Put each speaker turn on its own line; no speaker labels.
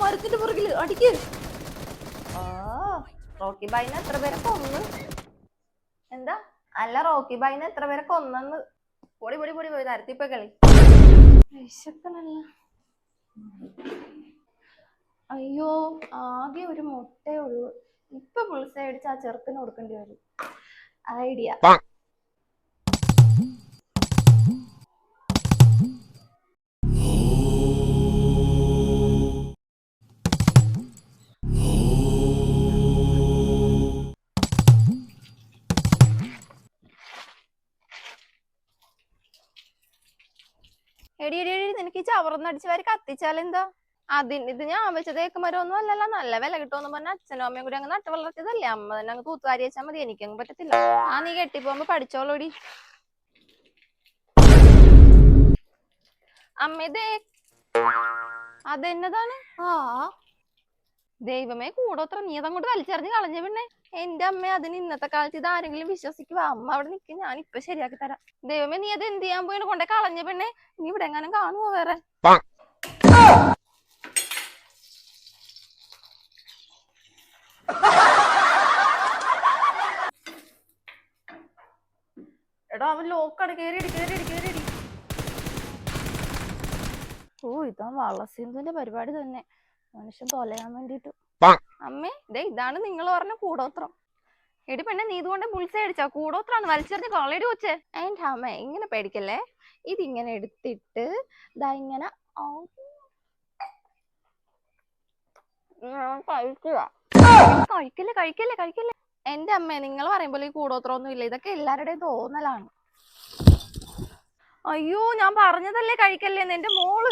മരത്തിന്റെ പുറകിൽ അടിക്ക്. ആ റോക്കി ബൈനെ എത്ര പേരെ കൊന്ന്? എന്താ? അല്ല റോക്കി ബൈനെ എത്ര പേരെ കൊന്നെന്ന്? പൊടി പൊടി പൊടി പോയി തരത്തിപ്പോ കളി. വിശക്കണല്ല. അയ്യോ ആകെ ഒരു മുട്ടേ ഉള്ളൂ. ഇപ്പൊ പുളിസ അടിച്ച് ആ ചെറുക്കന് കൊടുക്കേണ്ടി വരും. ഐഡിയ. എടി എടി എടി നിനക്ക് ഈ ചവറൊന്നും അടിച്ച് വാരി കത്തിച്ചാലെന്താ? അതിന് ഇത് ഞാൻ വെച്ച തേക്ക് മരമൊന്നും അല്ലല്ലോ നല്ല വില കിട്ടുമെന്ന് പറഞ്ഞ അച്ഛനും അമ്മയും കൂടി അങ്ങ് നട്ട് വളർത്തിയതല്ലേ? അമ്മ തന്നെ അങ്ങ് തൂത്തുവാരി വെച്ചാൽ മതി എനിക്കങ്ങ് പറ്റത്തില്ല. ആ നീ കെട്ടിപ്പോകുമ്പോ പഠിച്ചോളൂടി അമ്മ ഇതേ അതെന്നതാണ്? ആ. ദൈവമേ കൂടോത്ര നീ അതങ്ങോട്ട് വലിച്ചെറിഞ്ഞ് കളഞ്ഞ പിന്നെ. എന്റെ അമ്മ അതിന് ഇന്നത്തെ കാലത്ത് ഇത് ആരെങ്കിലും വിശ്വസിക്കുക അമ്മ അവിടെ നിക്ക് ഞാൻ ഇപ്പൊ ശരിയാക്കി തരാം. ദൈവമേ നീ അത് എന്ത് ചെയ്യാൻ പോയി കൊണ്ടേ കളഞ്ഞ പെണ്ണെ നീ ഇവിടെ എങ്ങാനും കാണുമോ വേറെ? എടാ അവൻ കേറിയടി കേറിയടി ഓ ഇതാ വളസിന്ധുവിന്റെ പരിപാടി തന്നെ. മനുഷ്യൻ തൊലയാൻ വേണ്ടിട്ട് അമ്മേ ദേ ഇതാണ് നിങ്ങൾ പറഞ്ഞ കൂടോത്രം. എടി പെണ്ണെ നീ ഇതുകൊണ്ട് പുളിസ അടിച്ചാ? കൂടോത്രാണ് വലിച്ചെറിഞ്ഞ് കൊള്ളടി വെച്ചേ എന്റെ അമ്മ ഇങ്ങനെ പേടിക്കല്ലേ? ഇതിങ്ങനെ എടുത്തിട്ട് ദാ ഇങ്ങനെ കഴിക്കുക. കഴിക്കല്ലേ കഴിക്കല്ലേ കഴിക്കല്ലേ? എന്റെ അമ്മ നിങ്ങൾ പറയുമ്പോൾ ഈ കൂടോത്രമൊന്നും ഇല്ല. ഇതൊക്കെ എല്ലാവരുടെയും തോന്നലാണ്. അയ്യോ ഞാൻ പറഞ്ഞതല്ലേ കഴിക്കല്ലേന്ന് എന്റെ മോൾ.